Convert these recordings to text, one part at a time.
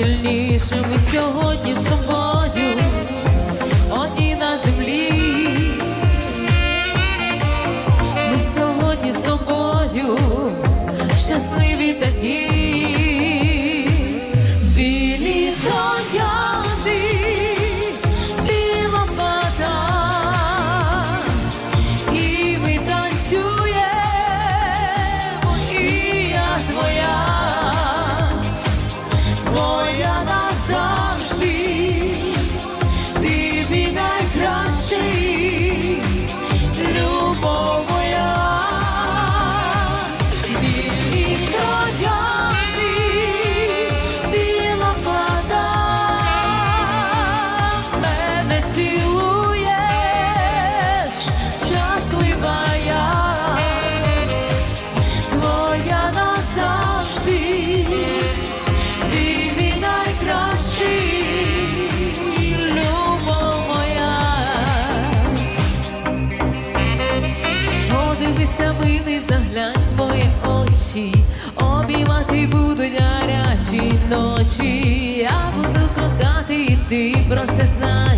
сильнішими сьогодні з собою. сонця вини, заглянь мої очі, обіймати буду гарячі ночі, я буду кохати, і ти про це знаєш.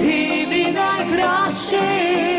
ти мій найкращий.